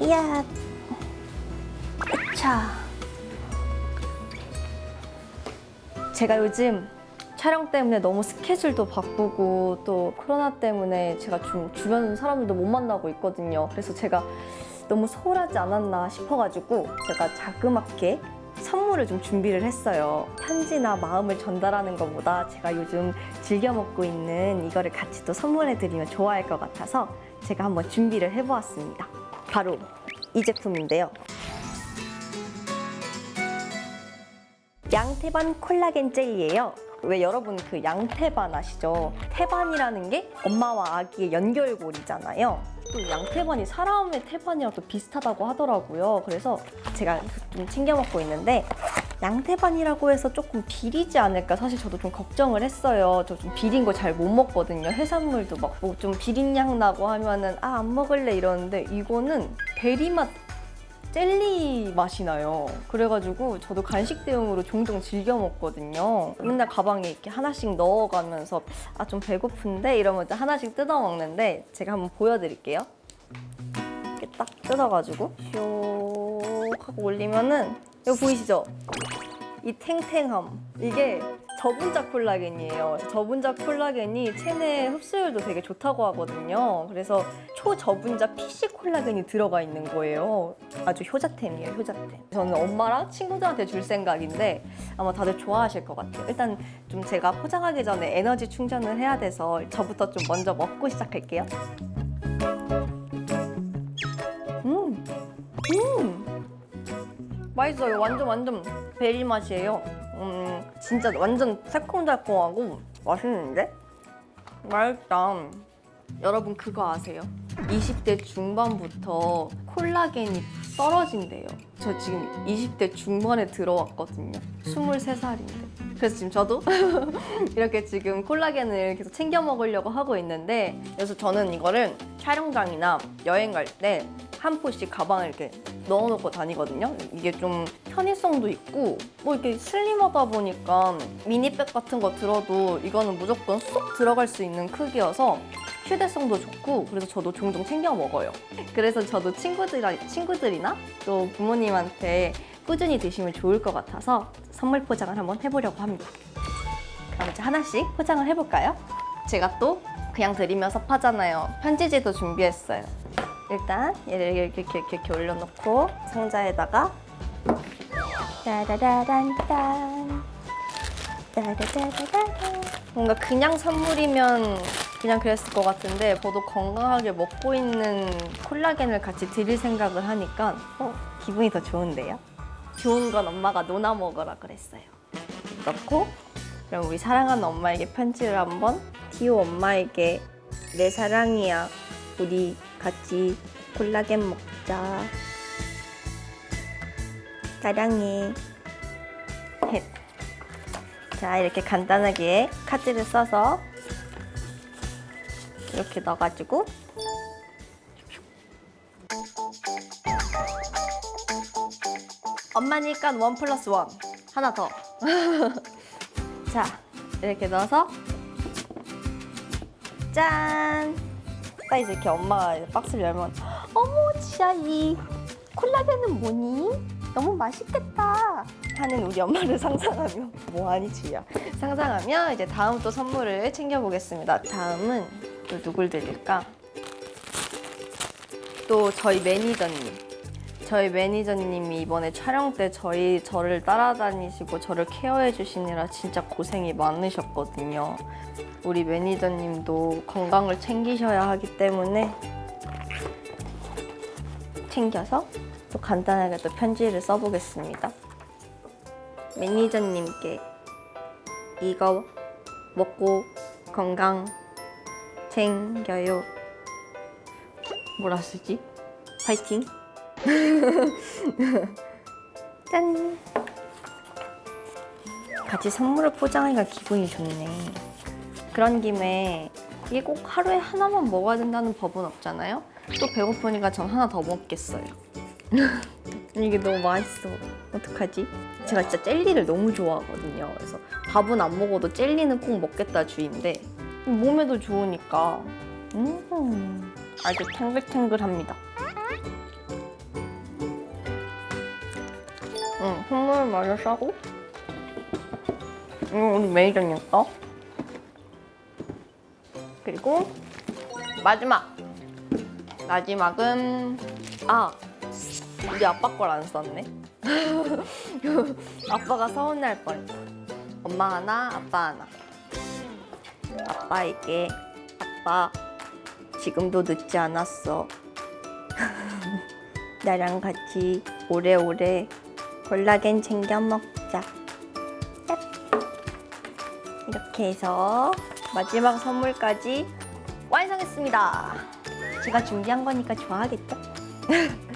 이야. 자. 제가 요즘 촬영 때문에 너무 스케줄도 바쁘고 또 코로나 때문에 제가 좀 주변 사람들도 못 만나고 있거든요. 그래서 제가 너무 소홀하지 않았나 싶어가지고 제가 자그맣게 선물을 좀 준비를 했어요. 편지나 마음을 전달하는 것보다 제가 요즘 즐겨 먹고 있는 이거를 같이 또 선물해드리면 좋아할 것 같아서 제가 한번 준비를 해보았습니다. 바로 이 제품인데요. 양태반 콜라겐 젤리예요. 왜 여러분 그 양태반 아시죠? 태반이라는 게 엄마와 아기의 연결고리잖아요. 또 양태반이 사람의 태반이랑 또 비슷하다고 하더라고요. 그래서 제가 좀 챙겨 먹고 있는데 양태반이라고 해서 조금 비리지 않을까 사실 저도 좀 걱정을 했어요. 저 좀 비린 거 잘 못 먹거든요. 해산물도 막 뭐 좀 비린 향 나고 하면은 아 안 먹을래 이러는데 이거는 베리 맛 젤리 맛이 나요. 그래가지고 저도 간식 대용으로 종종 즐겨 먹거든요. 맨날 가방에 이렇게 하나씩 넣어가면서 아 좀 배고픈데 이러면서 하나씩 뜯어 먹는데 제가 한번 보여드릴게요. 이렇게 딱 뜯어가지고 슉 하고 올리면은 이거 보이시죠? 이 탱탱함 이게 저분자 콜라겐이에요. 저분자 콜라겐이 체내 흡수율도 되게 좋다고 하거든요. 그래서 초저분자 PC 콜라겐이 들어가 있는 거예요. 아주 효자템이에요, 효자템. 저는 엄마랑 친구들한테 줄 생각인데 아마 다들 좋아하실 것 같아요. 일단 좀 제가 포장하기 전에 에너지 충전을 해야 돼서 저부터 좀 먼저 먹고 시작할게요. 맛있어요. 완전 완전 베리 맛이에요. 음, 진짜 완전 새콤달콤하고 맛있는데? 맛있다. 여러분 그거 아세요? 20대 중반부터 콜라겐이 떨어진대요. 저 지금 20대 중반에 들어왔거든요. 23살인데. 그래서 지금 저도 이렇게 지금 콜라겐을 계속 챙겨 먹으려고 하고 있는데 그래서 저는 이거를 촬영장이나 여행 갈 때 한 포씩 가방에 이렇게 넣어놓고 다니거든요. 이게 좀 편의성도 있고 뭐 이렇게 슬림하다 보니까 미니백 같은 거 들어도 이거는 무조건 쏙 들어갈 수 있는 크기여서 휴대성도 좋고 그래서 저도 종종 챙겨 먹어요. 그래서 저도 친구들 친구들이나 또 부모님한테 꾸준히 드시면 좋을 것 같아서 선물 포장을 한번 해보려고 합니다. 그럼 이제 하나씩 포장을 해볼까요? 제가 또 그냥 드리면서 파잖아요. 편지지도 준비했어요. 일단 얘를 이렇게 이렇게, 이렇게, 올려놓고 상자에다가 따다다란딴 따다다다단 뭔가 그냥 선물이면 그냥 그랬을 것 같은데 저도 건강하게 먹고 있는 콜라겐을 같이 드릴 생각을 하니까 어, 기분이 더 좋은데요? 좋은 건 엄마가 노나 먹으라 그랬어요. 그렇고 그럼 우리 사랑하는 엄마에게 편지를 한번 디오 엄마에게 내 사랑이야 우리 같이 콜라겐 먹자 사랑해 헷. 자 이렇게 간단하게 카드를 써서 이렇게 넣어가지고 엄마니까 원 플러스 원 하나 더. 자 이렇게 넣어서 짠. 딱 이제 이렇게 엄마가 박스를 열면 어머 지아 이 콜라겐은 뭐니? 너무 맛있겠다 하는 우리 엄마를 상상하며 뭐하니 지야 상상하며 이제 다음 또 선물을 챙겨보겠습니다. 다음은 또 누굴 드릴까? 또 저희 매니저님. 저희 매니저님이 이번에 촬영 때 저희 저를 따라다니시고 저를 케어해 주시느라 진짜 고생이 많으셨거든요. 우리 매니저님도 건강을 챙기셔야 하기 때문에 챙겨서 또 간단하게 또 편지를 써보겠습니다. 매니저님께 이거 먹고 건강 챙겨요. 뭐라 쓰지? 파이팅! 짠! 같이 선물을 포장하니까 기분이 좋네. 그런 김에 이게 꼭 하루에 하나만 먹어야 된다는 법은 없잖아요? 또 배고프니까 전 하나 더 먹겠어요. 이게 너무 맛있어. 어떡하지? 제가 진짜 젤리를 너무 좋아하거든요. 그래서 밥은 안 먹어도 젤리는 꼭 먹겠다 주의인데 몸에도 좋으니까 음, 아주 탱글탱글합니다. 응, 선물 마저 싸고. 이거 우리 매니저님 거. 그리고 마지막. 마지막은 아 우리 아빠 걸 안 썼네. 아빠가 서운할 뻔했다. 엄마 하나, 아빠 하나. 아빠에게 아빠 지금도 늦지 않았어. 나랑 같이 오래오래 콜라겐 챙겨 먹자. 짭. 이렇게 해서 마지막 선물까지 완성했습니다. 제가 준비한 거니까 좋아하겠죠?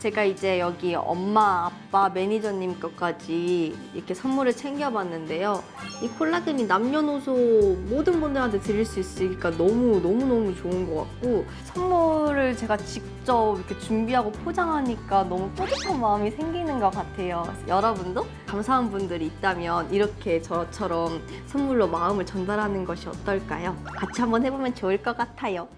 제가 이제 여기 엄마, 아빠, 매니저님 것까지 이렇게 선물을 챙겨봤는데요. 이 콜라겐이 남녀노소 모든 분들한테 드릴 수 있으니까 너무 너무 너무 좋은 것 같고 선물을 제가 직접 이렇게 준비하고 포장하니까 너무 뿌듯한 마음이 생기는 것 같아요. 여러분도 감사한 분들이 있다면 이렇게 저처럼 선물로 마음을 전달하는 것이 어떨까요? 같이 한번 해보면 좋을 것 같아요.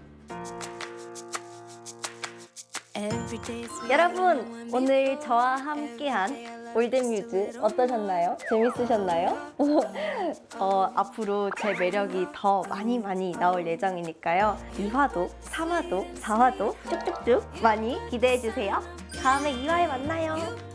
여러분 오늘 저와 함께한 올드뮤즈 어떠셨나요? 재밌으셨나요? 어, 앞으로 제 매력이 더 많이 많이 나올 예정이니까요 2화도 3화도 4화도 쭉쭉쭉 많이 기대해주세요 다음에 2화에 만나요